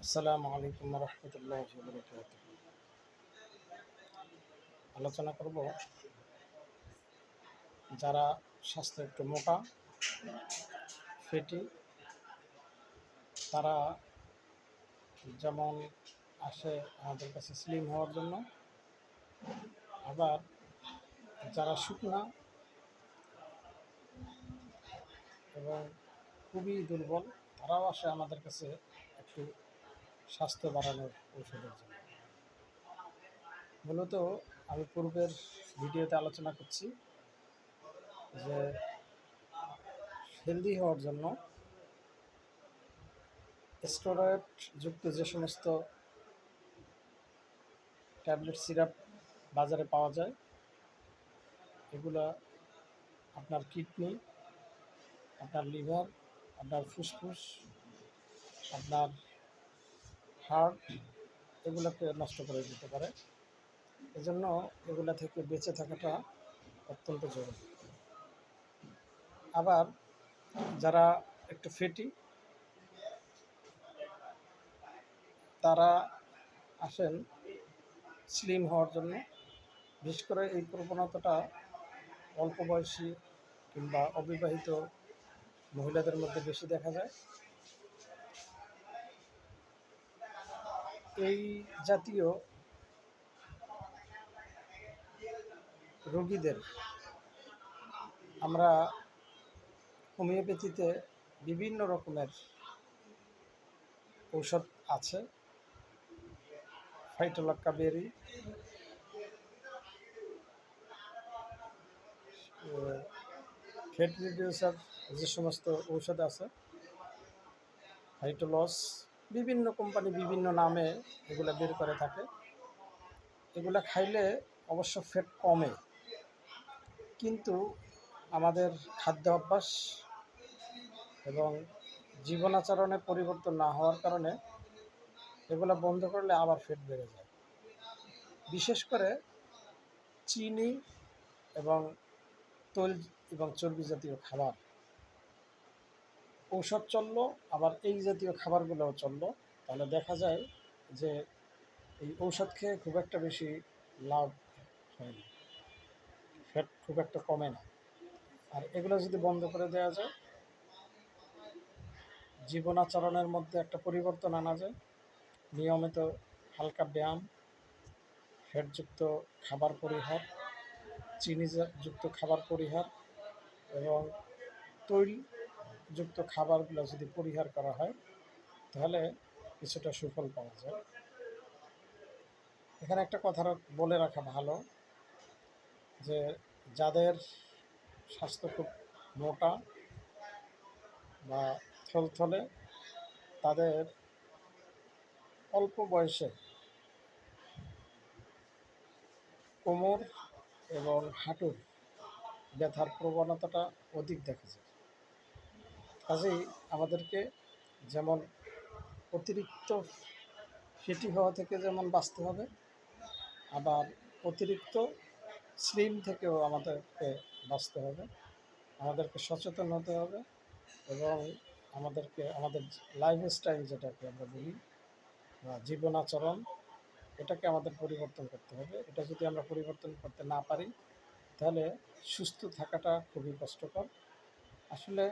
আসসালামু আলাইকুম রহমতুল্লাহ আলোচনা করব যারা স্বাস্থ্য একটু মোটা, ফেটি, তারা যেমন আসে আমাদের কাছে স্লিম হওয়ার জন্য, আবার যারা শুকনা এবং খুবই দুর্বল, তারাও আসে আমাদের কাছে একটু স্বাস্থ্য বাড়ানোর ঔষধের জন্য। মূলত আমি পূর্বের ভিডিওতে আলোচনা করছি যে হেলদি হওয়ার জন্য স্টেরয়েড যুক্ত যে সমস্ত ট্যাবলেট, সিরাপ বাজারে পাওয়া যায়, এগুলা আপনার কিডনি, আপনার লিভার, আপনার ফুসফুস, আপনার হার্ট এগুলোকে নষ্ট করে দিতে পারে। এজন্য এগুলা থেকে বেঁচে থাকাটা অত্যন্ত জরুরি। আবার যারা একটু ফেটি, তারা আসেন স্লিম হওয়ার জন্য। বিশেষ করে এই প্রবণতাটা অল্প বয়সী কিংবা অবিবাহিত মহিলাদের মধ্যে বেশি দেখা যায়। এই জাতীয় রোগীদের আমরা হোমিওপ্যাথিতে বিভিন্ন রকমের ঔষধ আছে। ফাইটোলাক্কা বেরি ফেট রিডিউসার যে সমস্ত ঔষধ আছে, হাইটোলস বিভিন্ন কোম্পানি বিভিন্ন নামে এগুলো বের করে থাকে। এগুলো খাইলে অবশ্য ফ্যাট কমে। কিন্তু আমাদের খাদ্য অভ্যাস এবং জীবনাচরণে পরিবর্তন না হওয়ার কারণে এগুলো বন্ধ করলে আবার ফ্যাট বেড়ে যায়। বিশেষ করে চিনি এবং তৈল এবং চর্বি জাতীয় খাবার ঔষধ চলল আবার এই জাতীয় খাবারগুলোও চলল। তাহলে দেখা যায় যে এই ঔষধ খেয়ে খুব একটা বেশি লাভ হয় না। ফ্যাট খুব একটা কমে না। আর এগুলো যদি বন্ধ করে দেওয়া যায়, জীবনাচরণের মধ্যে একটা পরিবর্তন আনা যায়। নিয়মিত হালকা ব্যায়াম, ফ্যাটযুক্ত খাবার পরিহার চিনিযুক্ত খাবার পরিহার এবং তৈল যুক্ত খাবারগুলো যদি পরিহার করা হয়, তাহলে কিছুটা সুফল পাওয়া যায়। এখানে একটা কথা বলে রাখা ভালো যে, যাদের স্বাস্থ্য খুব মোটা বা থলথলে, তাদের অল্প বয়সে কোমর এবং হাঁটুর ব্যথার প্রবণতাটা অধিক দেখা যায়। কাজেই আমাদেরকে যেমন অতিরিক্ত ফেটি হওয়া থেকে যেমন বাঁচতে হবে, আবার অতিরিক্ত স্লিম থেকেও আমাদেরকে বাঁচতে হবে, আমাদেরকে সচেতন হতে হবে এবং আমাদেরকে, আমাদের লাইফ স্টাইল যেটাকে আমরা বলি, বা জীবন আচরণ, এটাকে আমাদের পরিবর্তন করতে হবে। এটা যদি আমরা পরিবর্তন করতে না পারি, তাহলে সুস্থ থাকাটা খুবই কষ্টকর। আসলে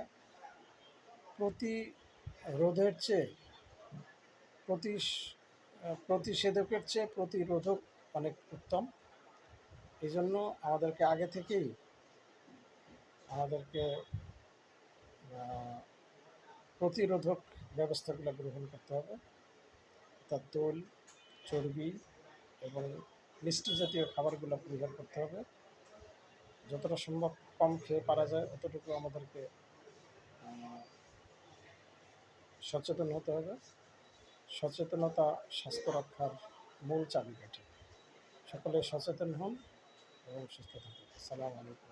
প্রতিরোধের চেয়ে, প্রতি প্রতিষেধকের চেয়ে প্রতিরোধক অনেক উত্তম। এই জন্য আমাদেরকে আগে থেকেই আমাদেরকে প্রতিরোধক ব্যবস্থাগুলো গ্রহণ করতে হবে। তার তোল চর্বি এবং মিষ্টি জাতীয় খাবারগুলো পরিহার করতে হবে। যতটা সম্ভব কম খেয়ে পারা যায়, অতটুকু আমাদেরকে সচেতন হতে হবে। সচেতনতা, স্বাস্থ্য রক্ষার মূল চাবিকাঠি। সকলে সচেতন হন এবং সুস্থ থাকুন। সালাম আলাইকুম।